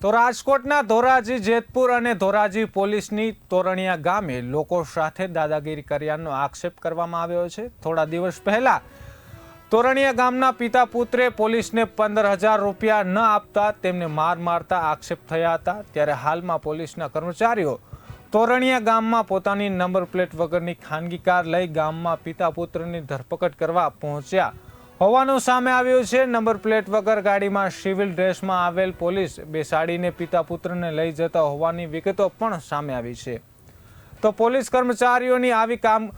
તો રાજકોટના ધોરાજી, જેતપુર અને ધોરાજી પોલીસની તોરણિયા ગામે લોકો સાથે દાદાગીરી કર્યાનો આક્ષેપ કરવામાં આવ્યો છે. થોડા દિવસ પહેલા તોરણિયા ગામના પિતા પુત્રે પોલીસને પંદર હજાર રૂપિયા ન આપતા તેમને માર મારતા આક્ષેપ થયા હતા. ત્યારે હાલમાં પોલીસના કર્મચારીઓ તોરણિયા ગામમાં પોતાની નંબર પ્લેટ વગરની ખાનગી કાર લઈ ગામમાં પિતા પુત્રની ધરપકડ કરવા પહોંચ્યા હોવાનું સામે આવ્યું છે. નંબર પ્લેટ વગર ગાડીમાં સિવિલ ડ્રેસમાં આવેલ પોલીસ બેસાડીને પિતા પુત્રને લઈ જતા હોવાની વિગતો પણ સામે આવી છે. તો પોલીસ કર્મચારીઓની આવી કામ,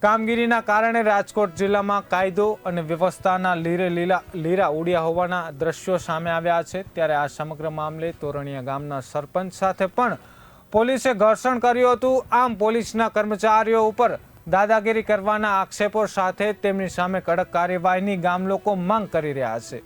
કામગીરીના કારણે રાજકોટ જિલ્લામાં કાયદો અને વ્યવસ્થાના લીરે લીલા, લીરા ઉડ્યા હોવાના દ્રશ્યો સામે આવ્યા છે. ત્યારે આ સમગ્ર મામલે તોરણિયા ગામના સરપંચ સાથે પણ પોલીસે ઘર્ષણ કર્યું હતું. આમ પોલીસના કર્મચારીઓ ઉપર દાદાગીરી કરવાના આક્ષેપો સાથે તેમની સામે કડક કાર્યવાહીની ગામ લોકો માંગ કરી રહ્યા છે.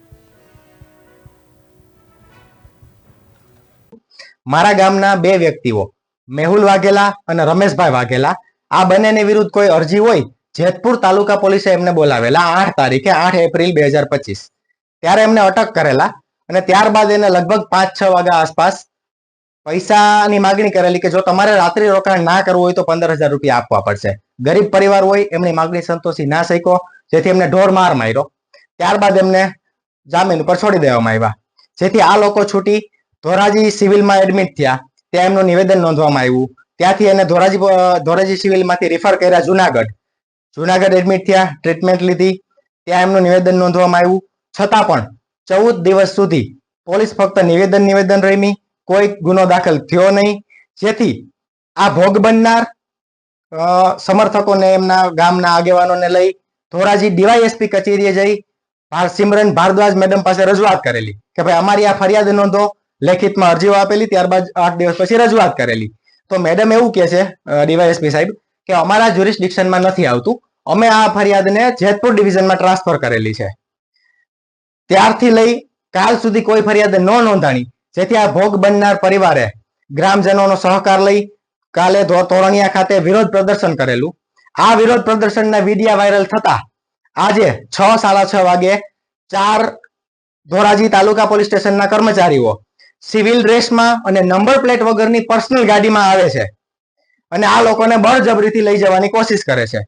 મારા ગામના બે વ્યક્તિઓ, મેહુલ વાઘેલા અને રમેશભાઈ વાઘેલા. આ બંનેની વિરુદ્ધ કોઈ અરજી હોય, જેતપુર તાલુકા પોલીસે એમને બોલાવેલા આઠ તારીખે આઠ એપ્રિલ બે હજાર પચીસ. ત્યારે એમને અટક કરેલા અને ત્યારબાદ એને લગભગ પાંચ છ વાગ્યા આસપાસ પૈસાની માગણી કરેલી કે જો તમારે રાત્રિ રોકાણ ના કરવું હોય તો પંદર હજાર રૂપિયા આપવા પડશે. ગરીબ પરિવાર હોય એમની માગણી સંતોષી ના શક્યો, જેથી એમને ઢોર માર માર્યો. ત્યારબાદ એમને જામીન ઉપર છોડી દેવામાં આવ્યા. જેથી આ લોકો છૂટી ધોરાજી સિવિલમાં એડમિટ થયા. ત્યાં એમનું નિવેદન નોંધવામાં આવ્યું. ત્યાંથી એને ધોરાજી ધોરાજી સિવિલમાંથી રિફર કર્યા જુનાગઢ. જુનાગઢ એડમિટ થયા ટ્રીટમેન્ટ લીધી. ત્યાં એમનું નિવેદન નોંધવામાં આવ્યું. છતાં પણ ચૌદ દિવસ સુધી પોલીસ ફક્ત નિવેદન નિવેદન રમી. કોઈ ગુનો દાખલ થયો નહીં. જેથી આ ભોગ બનનાર સમર્થકોને એમના ગામના આગેવાનોને લઈ ધોરાજી ડીવાયએસપી કચેરીએ જઈ સિમરન ભારદ્વાજ મેડમ પાસે રજૂઆત કરેલી કે ભાઈ અમારી આ ફરિયાદ નોંધો, લેખિતમાં અરજીઓ આપેલી, ત્યારબાદ આઠ દિવસ પછી રજૂઆત કરેલી. તો મેડમ એવું કે છે ડીવાયએસપી સાહેબ કે અમારા જ્યુરિસ્ડિક્શનમાં નથી આવતું. અમે આ ફરિયાદને જેતપુર ડિવિઝનમાં ટ્રાન્સફર કરેલી છે. ત્યારથી લઈ કાલ સુધી કોઈ ફરિયાદ ન નોંધાણી, જેથી આ ભોગ બનનાર પરિવારે ગ્રામજનોનો સહકાર લઈ કાલે તોરણિયા ખાતે વિરોધ પ્રદર્શન કરેલું. આ વિરોધ પ્રદર્શનના વિડીયા વાયરલ થતા આજે છ, સાડા છ વાગે ચાર ધોરાજી તાલુકા પોલીસ સ્ટેશનના કર્મચારીઓ સિવિલ ડ્રેસમાં અને નંબર પ્લેટ વગરની પર્સનલ ગાડીમાં આવે છે અને આ લોકોને બળજબરીથી લઈ જવાની કોશિશ કરે છે.